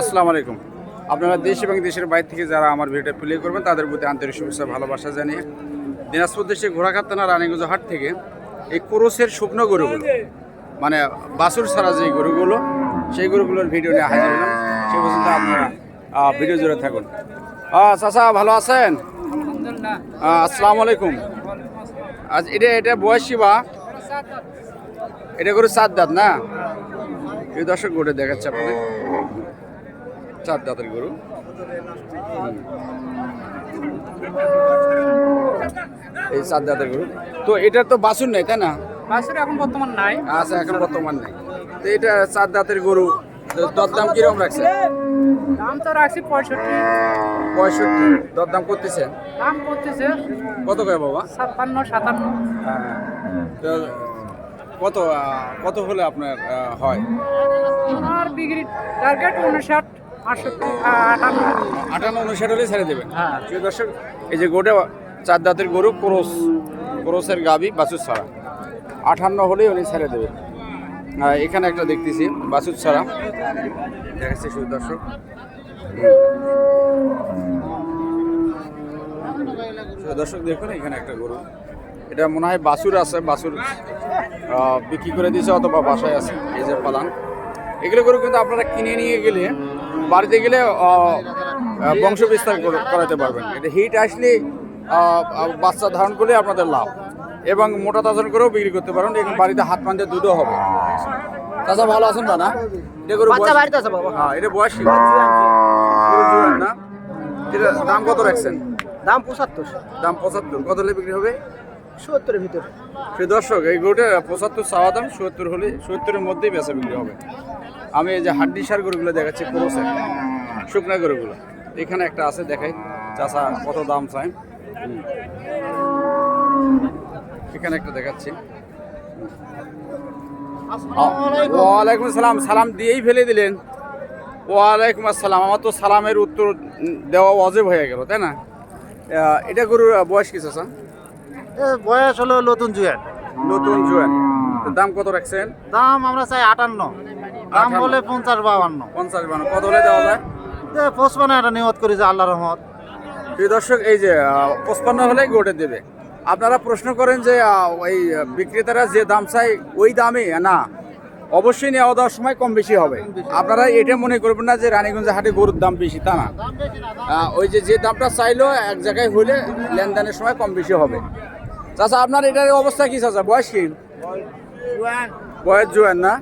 আসসালামু আলাইকুম। আপনারা দেশ এবং দেশের বাইরে থেকে যারা আমার ভিডিওটা প্লে করবেন, তাদের প্রতি আন্তরিক শুভেচ্ছা ভালোবাসা জানিয়ে দিনাজপুর দেশে ঘোড়াঘাট থানা রানীগঞ্জ হাট থেকে এই ক্রোসের শুকনো গরুগুলো মানে বাছুর ছাড়া যে গরুগুলো, সেই গরুগুলোর ভিডিও নিয়ে হাজির হলাম। সে পর্যন্ত আপনারা ভিডিও জুড়ে থাকুন। চাচা, ভালো আছেন? আসসালামু আলাইকুম। আজ এটা এটা বয়সী বা? এটা গরু সাত দাঁত না? এই দর্শক গোটে দেখাচ্ছে আপনাদের। চার দাঁতের গরু। এই চার দাঁতের গরু। তো এটার তো বাছুর নেই তাই না? বাসুর এখন বর্তমান নাই। আচ্ছা এখন বর্তমান নেই। তো এটা চার দাঁতের গরু দরদাম কীরকম রাখছে? দাম তো রাখছি পঁয়ষট্টি। পঁয়ষট্টি দরদাম করতেছে? দাম করতেছে কত করে বাবা? ছাপ্পান্ন সাতান্ন। হ্যাঁ। তো কত কত হলে আপনার হয়? আর বিক্রি টার্গেট উনষাট। আটান্ন উনষাট হলে ছেড়ে দেবেন। হ্যাঁ। প্রিয় দর্শক এই যে গোটা চার দাঁতের গরু ক্রোস ক্রোসের গাবি বাছুর ছাড়া। আটান্ন হলেই উনি ছেড়ে দেবেন। এখানে একটা দেখতেছি বাছুর ছাড়া। দেখাচ্ছি শুধু দর্শক। দর্শক দেখুন এখানে একটা গরু। এটা মনে হয় বাছুর আছে আহ, বিক্রি করে দিয়েছে অথবা বাসায় আছে এই যে পালান। এগুলো গরু কিন্তু আপনারা কিনে নিয়ে গেলে বাড়িতে গেলে বংশ বিস্তার করাতে পারবেন। এটা হিট আসলে বাচ্চা ধারণ করলে আপনাদের লাভ। এবং মোটা তাজন করেও বিক্রি করতে পারেন এবং বাড়িতে হাত পান্তে দুধও হবে। চাচা ভালো আছেন বা না? এটা আছে হ্যাঁ এটা বয়সী। না? এটা দাম কত রাখছেন? দাম পঁচাত্তর। দাম পঁচাত্তর। কত হলে বিক্রি হবে? সত্তরের ভিতরে। সে দর্শক এই গরুটা পঁচাত্তর চাওয়া দাম সত্তর হলে সত্তরের মধ্যেই বেচা বিক্রি হবে। আমি এই যে হাড্ডি সার গরুগুলো দেখাচ্ছি ক্রোসের শুকনা গরুগুলো। এখানে একটা আছে দেখাই। চাষা কত দাম চাই? এখানে একটা দেখাচ্ছি। ওয়ালাইকুম আসসালাম সালাম দিয়েই ফেলে দিলেন। ওয়ালাইকুম আসসালাম। আমার তো সালামের উত্তর দেওয়া অজেব হয়ে গেল তাই না? এটা গরুর বয়স কি চাষা বয়স হলো নতুন জুয়েল নতুন জোয়ান দাম কত রাখছেন? দাম আমরা চাই আটান্ন। দাম। বলে পঞ্চাশ বাউান্ন পঞ্চাশ বান্ন কত হলে দেওয়া যায়? পঁচপান্ন একটা নিয়ত করি যে আল্লাহ রহমত। প্রিয় দর্শক এই যে পঁচপান্ন হলে গোটে দেবে। আপনারা প্রশ্ন করেন যে ওই বিক্রেতারা যে দাম চাই ওই দামে? না। অবশ্যই নেওয়া দেওয়ার সময় কম বেশি হবে। আপনারা এটা মনে করবেন না যে রানীগঞ্জ হাটে গরুর দাম বেশি তা না। ওই যে যে দামটা চাইলো এক জায়গায় হলে লেনদেনের সময় কম বেশি হবে। চাচা আপনার এটার অবস্থা কি চাচা? বয়স কি? বয়স জোয়ান না?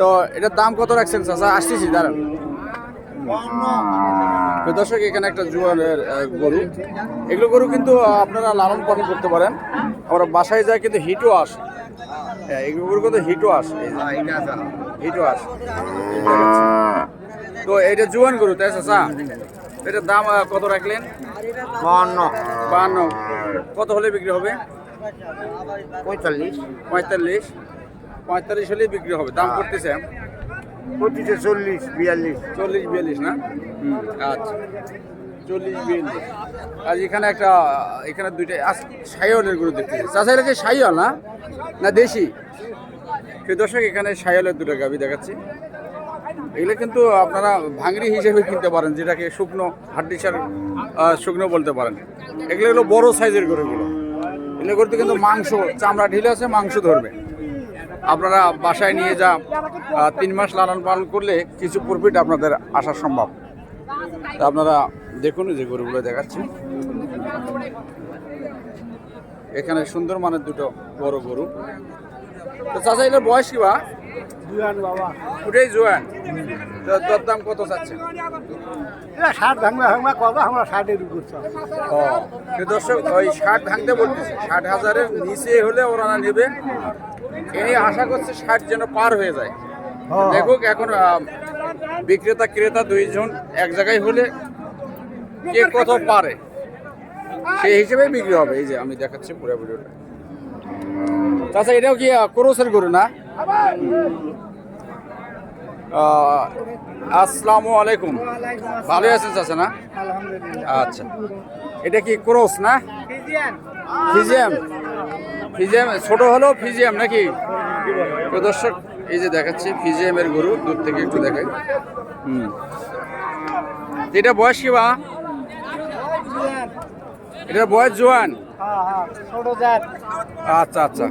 তো এটার দাম কত রাখছেন চাচা? আসতেছি দাঁড়ান। দর্শক এখানে একটা জোয়ানের গরু। এগুলো গরু কিন্তু আপনারা লালন পালন করতে পারেন। আমরা বাসায় যায় কিন্তু হিটও আসে। হ্যাঁ এগুলো গরু কিন্তু হিটও আসে। হিটও আসে। তো এটা জুয়ান গরু তাই চাচা? এটার দাম কত রাখলেন? বাউন্ন বাহান্ন। কত হলে বিক্রি হবে? পঁয়তাল্লিশ। পঁয়তাল্লিশ। পঁয়তাল্লিশ হলেই বিক্রি হবে দাম করতেছে। পঁচিশে চল্লিশ বিয়াল্লিশ। চল্লিশ বিয়াল্লিশ না? আচ্ছা। চল্লিশ বিয়াল্লিশ। আর এখানে একটা এখানে দুইটা সাইওয়ালের গরু দেখতে চাষা এটা কি সাইওয়াল না? না দেশি? দর্শক এখানে সাইওয়ালের দুটো গাভি দেখাচ্ছি। এগুলো কিন্তু আপনারা ভাঙড়ি হিসেবে কিনতে পারেন যেটাকে শুকনো হাড্ডিসার শুকনো বলতে পারেন। এগুলো হলো বড় সাইজের গরুগুলো। এগুলো করতে কিন্তু মাংস চামড়া ঢিলে আছে মাংস ধরবে। আপনারা বাসায় নিয়ে যা তিন মাস লালন পালন করলে কিছু প্রফিট আপনাদের আসা সম্ভব। আপনারা দেখুন যে গরুগুলো দেখাচ্ছি। এখানে সুন্দর মানের দুটো বড় গরু। তো চাচা এটার বয়স কি বা? জুয়ান বাবা। ওটাই জোয়ান। তো তোর দাম কত চাচ্ছে? এটা ষাট ভাঙবা ভাঙবা কবা আমরা ষাটের উপর ও দর্শক ওই ষাট ভাঙতে বলতেছে। ষাট হাজারের নিচে হলে ওরা নেবে। এনে আশা করছে ষাট যেন পার হয়ে যায়। দেখুক এখন বিক্রেতা ক্রেতা দুইজন এক জায়গায় হলে কে কত পারে সেই হিসেবে বিক্রি হবে। এই যে আমি দেখাচ্ছি পুরো ভিডিওটা। চাচা এটাও কি ক্রোসের গরু না? আসসালামু আলাইকুম। ভালো আছেন চাচা না? আচ্ছা। এটা কি ক্রোস না? ফিজিয়াম ফিজিয়াম ছোট হলেও ফিজিয়াম নাকি? তো দর্শক এই যে দেখাচ্ছি ফিজিয়ামের গরু দূর থেকে একটু দেখাই। হুম। এটা বয়স কি বা? এটা বয়স জোয়ান? আচ্ছা আচ্ছা।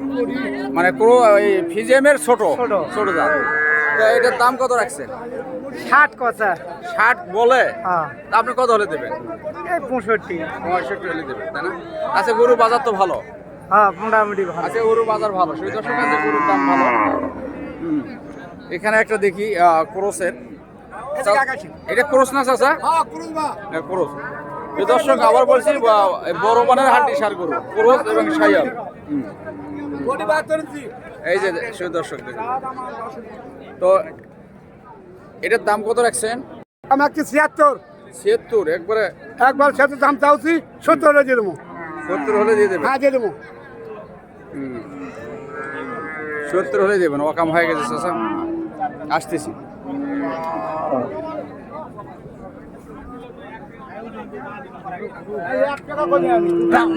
মানে পুরো এই ফিজিএমের ছোট? ছোট। জাত। তা এটার দাম কত রাখছেন? ষাট কথা। ষাট বলে? হ্যাঁ। আপনি কত হলে দেবেন? পঁয়ষট্টি। পঁয়ষট্টি হলে দেবেন তাই না? আচ্ছা গরু বাজার তো ভালো। হ্যাঁ মোটামুটি ভালো। আচ্ছা গরু বাজার ভালো। সেই গরুর দাম ভালো। এখানে একটা দেখি ক্রোসের। এটা ক্রোস না চাচা? হ্যাঁ, ক্রোস এই দর্শক আবার বলছি বড় মানের হাড্ডি সার গরু ক্রোস এবং সাইয়াল। এই যে সেই দর্শক দেখুন। তো এটার দাম কত রাখছেন? আমি একটি ছিয়াত্তর। ছিয়াত্তর একবারে একবার সাথে দাম চাওছি সত্তর দিয়ে দেবো সত্তর হলে দিয়ে দেবেন? হ্যাঁ দিয়ে দেবো। সত্তর হলে দেবেন অকাম হয়ে গেছে চাচা। আসতেছি।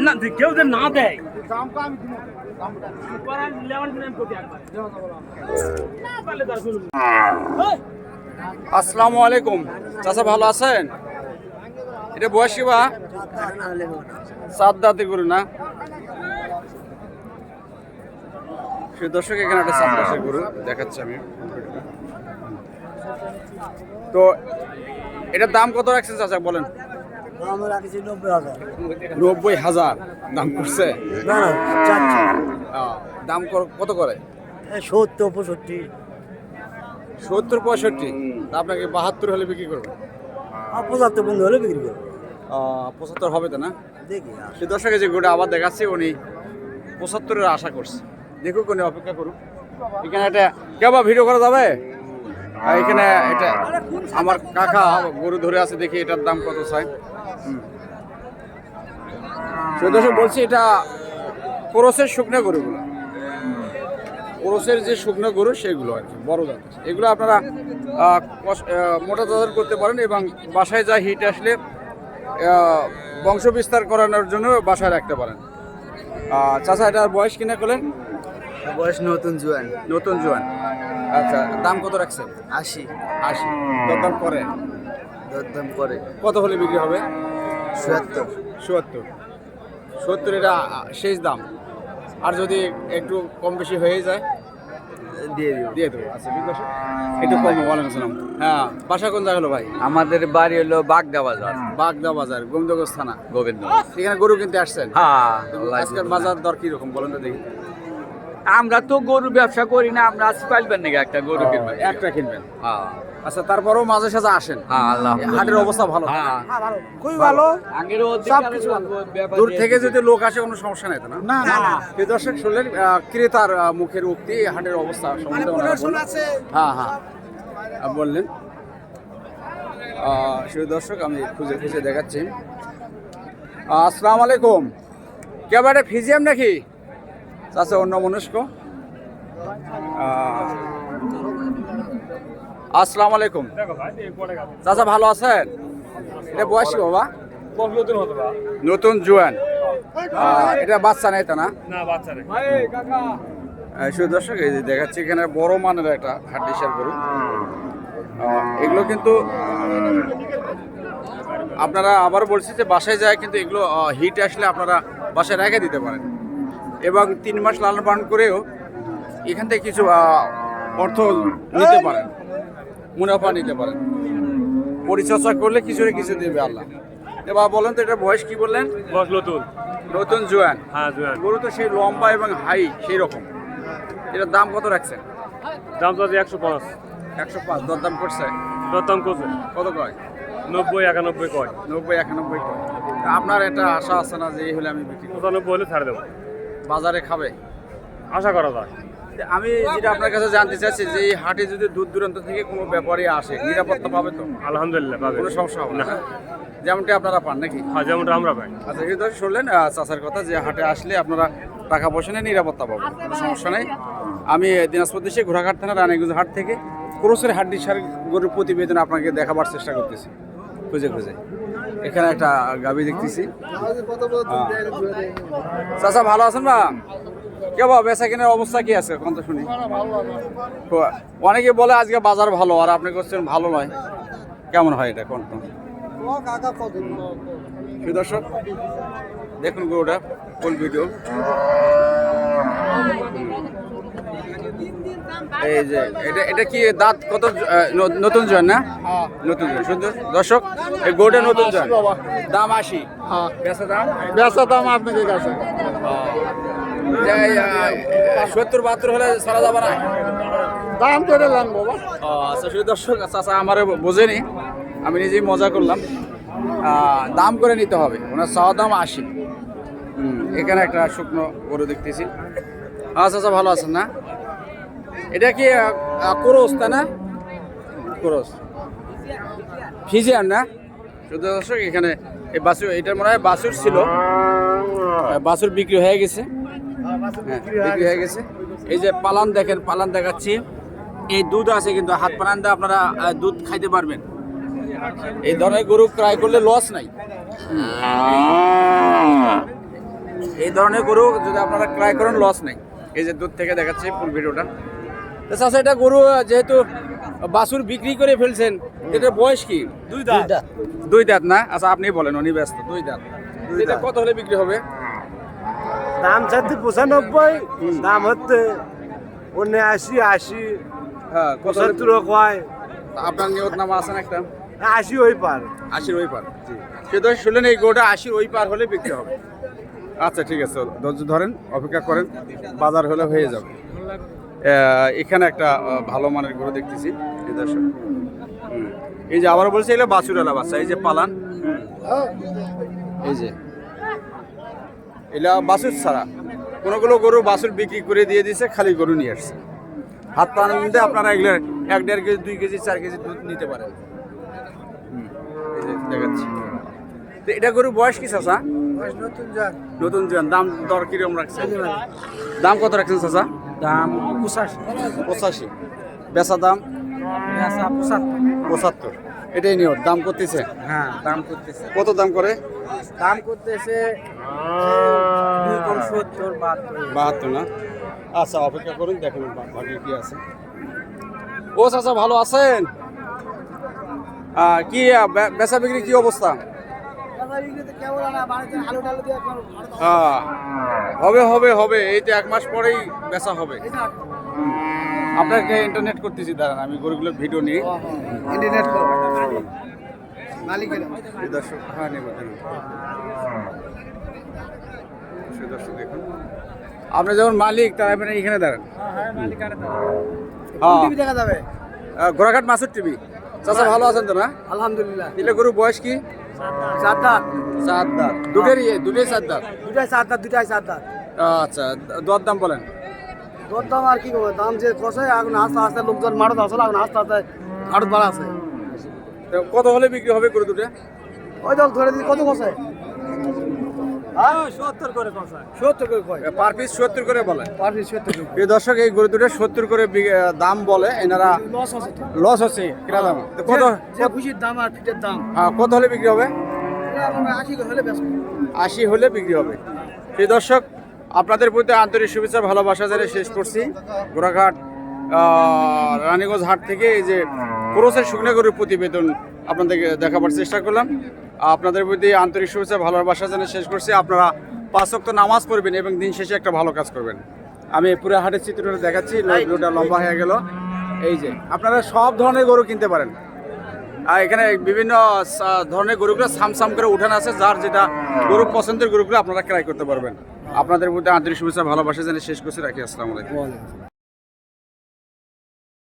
না কেউ যে না দেয়। আসসালামু আলাইকুম। চাচা ভালো আছেন? এটা বয়সী বা? সাত দাঁতের গরু না? সে দর্শক এখানে একটা সাত দাঁতের গরু দেখাচ্ছি আমি। তো এটার দাম কত রাখছেন চাচা বলেন? নব্বই হাজার। দাম করছে? দাম কত করে? সত্তর পঁয়ষট্টি। সত্তর পঁয়ষট্টি। আপনাকে বাহাত্তর হলে বিক্রি করবেন পঁচাত্তর বন্ধু হলে বিক্রি করব। পঁচাত্তর হবে তো না? দেখি সে দর্শকে যে গোটা আবার দেখাচ্ছি উনি পঁচাত্তরের আশা করছে। দেখুক উনি অপেক্ষা করুক। এখানে একটা কেবা ভিডিও করা যাবে? এখানে এটা আমার কাকা গরু ধরে আছে দেখি এটার দাম কত চাই। সে দর্শক বলছি এটা ক্রোসের শুকনো গরুগুলো। ক্রোসের যে শুকনো গরু সেগুলো আর কি বড় জাতের। এগুলো আপনারা মোটা তাজার করতে পারেন এবং বাসায় যা হিট আসলে বংশ বিস্তার করানোর জন্য বাসায় রাখতে পারেন। চাচা এটার বয়স কিনা করলেন বয়স নতুন জোয়ান। নতুন জোয়ান। আচ্ছা দাম কত রাখছেন? আশি। আশি। দরদাম করে? দরদাম করে। কত হলে বিক্রি হবে? চুয়াত্তর চুয়াত্তর সত্তর এটা শেষ দাম। আর যদি একটু কম বেশি হয়ে যায় দিয়ে দিব। দিয়ে দেবো। আচ্ছা ঠিক আছে। একটু কম ওয়ালাইকুম আসসালাম। হ্যাঁ বাসা কোন জায়গা হলো ভাই? আমাদের বাড়ি হলো বাগদা বাজার। বাগদা বাজার থানা। গোবিন্দ এখানে গরু কিনতে আসছেন? হ্যাঁ বাজার দর কি রকম বলেন তো দেখি। আমরা তো গরু ব্যবসা করি না আমরা পাইবেন নাকি একটা গরু কিনবেন? একটা কিনবেন। হ্যাঁ। আচ্ছা তারপরেও মাঝে সাঝে আসেন। হ্যাঁ হাটের অবস্থা ভালো। হ্যাঁ খুবই ভালো। আগেরও সব কিছু দূর থেকে যদি লোক আসে কোনো সমস্যা নেই তো না? না না না। দর্শক শুনলেন ক্রেতার মুখের উক্তি হাটের অবস্থা সম্বন্ধে। আছে। হ্যাঁ হ্যাঁ। বললেন। শুধু দর্শক আমি খুঁজে খুঁজে দেখাচ্ছি। আসসালামু আলাইকুম। কে বাড়ে ফিজিয়াম নাকি? চাচা অন্য মনস্ক আসসালামু আলাইকুম। চাচা ভালো আছেন? এটা বয়সী বাবা? নতুন জোয়ান। এটা বাচ্চা নেই তো না? শুধু দর্শক এই দেখাচ্ছি এখানে বড় মানের একটা হাড্ডিসার গরু আহ, এগুলো কিন্তু আপনারা আবার বলছি যে বাসায় যায় কিন্তু এগুলো হিট আসলে আপনারা বাসায় রেখে দিতে পারেন। এবং তিন মাস লালন পালন করেও এখান থেকে কিছু অর্থ নিতে পারেন। মুনাফা নিতে পারেন। পরিচর্যা করলে কিছু না কিছু দেবে আল্লাহ। এবার বলেন তো এটা বয়স কি বললেন? বস নতুন। নতুন জোয়ান। হ্যাঁ জুয়ান। গরু তো সেই লম্বা এবং হাই সেই রকম এটার দাম কত রাখছেন? দাম তো একশো পাঁচ। একশো পাঁচ দরদাম করছে? দরদাম করছে। কত কয়? নব্বই একানব্বই কয়। নব্বই একানব্বই কয়। আপনার একটা আশা আছে না যে এই হলে আমি বিক্রি পঁচানব্বই হলে ছাড়ে দেবো। বাজারে খাবে? আশা করা যায়। আমি যেটা আপনার কাছে জানতে চাচ্ছি যে এই হাটে যদি দূর দূরান্ত থেকে কোনো ব্যাপারী আসে নিরাপত্তা পাবে তো? আলহামদুলিল্লাহ পাবে। কোনো সমস্যা হবে না? যেমনটি আপনারা পান নাকি? হ্যাঁ যেমনটা আমরা পাই। আচ্ছা এই ধরে শুনলেন চাচার কথা যে হাটে আসলে আপনারা টাকা পয়সা নিয়ে নিরাপত্তা পাবেন কোনো সমস্যা নেই। আমি দিনাজপুর দেশে ঘোড়াঘাট থানা রানীগঞ্জ হাট থেকে ক্রোসের হাড্ডি সার গরুর প্রতিবেদন আপনাকে দেখাবার চেষ্টা করতেছি। খুঁজে খুঁজে। এখানে একটা গাবি দেখতেছি। চাচা ভালো আছেন বা কে বাবা বেচা কেনার অবস্থা কি আছে? তো শুনি। অনেকে বলে আজকে বাজার ভালো আর আপনি করছেন ভালো নয়। কেমন হয় এটা কোন দর্শক দেখুন গরুটা ফুল ভিডিও এই যে এটা এটা কি দাঁত কত নতুন জয়েন না? নতুন শুধু দর্শক এই গরুটা নতুন জয়েন। দাম আশি। বেচা দাম? বেচা দাম আপনাকে কাছে। যে, আহ, সত্তর বাহাত্তর হলে সারা যাবে না। দাম করে লান বাবা। আচ্ছা শুধু দর্শক আচ্ছা আমার বোঝেনি। আমি নিজেই মজা করলাম। দাম করে নিতে হবে। ওনার চাওয়া দাম আশি। এখানে একটা শুকনো গরু দেখতেছি। আচ্ছা আচ্ছা ভালো আছেন না? এটা কি কোরস তাই না? কোরস। ফিজিয়ান না? শুধু দর্শক এখানে এই বাছুর এটার মনে হয় বাছুর ছিল। বাছুর বিক্রি হয়ে গেছে। বিক্রি হয়ে গেছে। এই যে পালান দেখেন পালান দেখাচ্ছি। এই দুধ আছে কিন্তু হাত পালান দিয়ে আপনারা দুধ খাইতে পারবেন। এই ধরনের গরু ক্রয় করলে লস নাই। এই ধরনের গরু যদি আপনারা ক্রয় করেন লস নেই। এই যে দুধ থেকে দেখাচ্ছি ফুল ভিডিওটা। চাচা এটা গরু যেহেতু বাছুর বিক্রি করে ফেলছেন এটা বয়স কি? দুই দাঁত। দুই দাঁত। না? আচ্ছা আপনি বলেন উনি ব্যস্ত। দুই দাঁত। এটা কত হলে বিক্রি হবে? দাম চাচ্ছে পঁচানব্বই দাম হচ্ছে উনআশি আশি হ্যাঁ পঁচাত্তর কয়? আপনার নিয়ত নামা আছে না একটা? আশি ওই পার। আশির ওই পার। সে তো শুনলেন এই গোটা আশির ওই পার হলে বিক্রি হবে। আচ্ছা ঠিক আছে ধৈর্য ধরেন অপেক্ষা করেন বাজার হলে হয়ে যাবে। এখানে একটা ভালো মানের গরু দেখতেছি এই দর্শক। এই যে আবার বলছে এগুলো বাছুরালা বাচ্চা এই যে পালান। এই যে এগুলা বাছুর ছাড়া। কোনোগুলো গরু বাছুর বিক্রি করে দিয়ে দিয়েছে খালি গরু নিয়ে আসছে। হাত পান মধ্যে আপনারা এগুলো এক দেড় কেজি দুই কেজি চার কেজি দুধ নিতে পারেন। দেখাচ্ছি। তো এটা গরু বয়স কি চাচা? নতুন জন দাম দর কীরকম রাখছে দাম কত রাখছেন চাচা? দাম পঁচাশি। পঁচাশি। বেচা দাম? পঁচাত্তর। এটাই নিয়ত দাম করতেছে? হ্যাঁ দাম করতেছে। কত দাম করে? দাম করতেছে বাহাত্তর না আচ্ছা অপেক্ষা করুন দেখেন ভাগ্যে কি আছে ও চাচা ভালো আছেন কি বেচা বিক্রি কি অবস্থা হ্যাঁ হবে হবে হবে এই তো এক মাস পরেই বেচা হবে আপনাকে ইন্টারনেট করতেছি দাঁড়ান আমি গরুগুলোর ভিডিও নিই ইন্টারনেট দর্শক হ্যাঁ নেব নেব। সেই দর্শক দেখুন। আপনি যেমন মালিক তার আপনি এখানে দাঁড়ান। হ্যাঁ। দেখা যাবে? ঘোড়াঘাট মাসুর টিভি। চাচা ভালো আছেন তো না? আলহামদুলিল্লাহ। দিলে গরু বয়স কি? চার দাঁত চার দাঁত দুটেরই দুটোই চার দাঁত দুটাই চার দাঁত দুটাই চার দাঁত আচ্ছা দর দাম বলেন। দাম আর কি করব? দাম যে কষে এখন আস্তে আস্তে লোকজন মারত আসলে এখন আস্তে আস্তে হাটত বাড়া আছে। কত হলে বিক্রি হবে গরু দুটো? ওই দল ধরে দিদি কত কষে? সত্তর করে কষায়। সত্তর করে কয়? পার পিস সত্তর করে বলে। পার পিস সত্তর করে। এই দর্শক এই গরু দুটো সত্তর করে দাম বলে এনারা লস আছে লস দাম? কত যে- যে খুশির দাম আর ফিটের দাম। হ্যাঁ, কত হলে বিক্রি হবে? এটা আমরা আশি করে হলে বিক্রি হবে। সেই দর্শক আপনাদের প্রতি আন্তরিক শুভেচ্ছা ভালোবাসা জানিয়ে শেষ করছি। গোড়াঘাট রানীগঞ্জ হাট থেকে এই যে ক্রোসের শুকনো গরুর প্রতিবেদন আপনাদেরকে দেখাবার চেষ্টা করলাম। আপনাদের প্রতি আন্তরিক শুভেচ্ছা ভালোবাসা জানিয়ে শেষ করছি। আপনারা পাঁচ ওয়াক্ত নামাজ পড়বেন এবং দিন শেষে একটা ভালো কাজ করবেন। আমি পুরো হাটের চিত্রটা দেখাচ্ছি ভিডিওটা লম্বা হয়ে গেল। এই যে, আপনারা সব ধরনের গরু কিনতে পারেন। আর এখানে বিভিন্ন ধরনের গরুগুলো সামসাম করে উঠান আছে, যার যেটা গরু পছন্দের গরুগুলো আপনারা ক্রয় করতে পারবেন। আপনাদের মধ্যে আন্তরিক শুভেচ্ছা, ভালোবাসা জানিয়ে শেষ করছি। রাখি, আসসালামু আলাইকুম।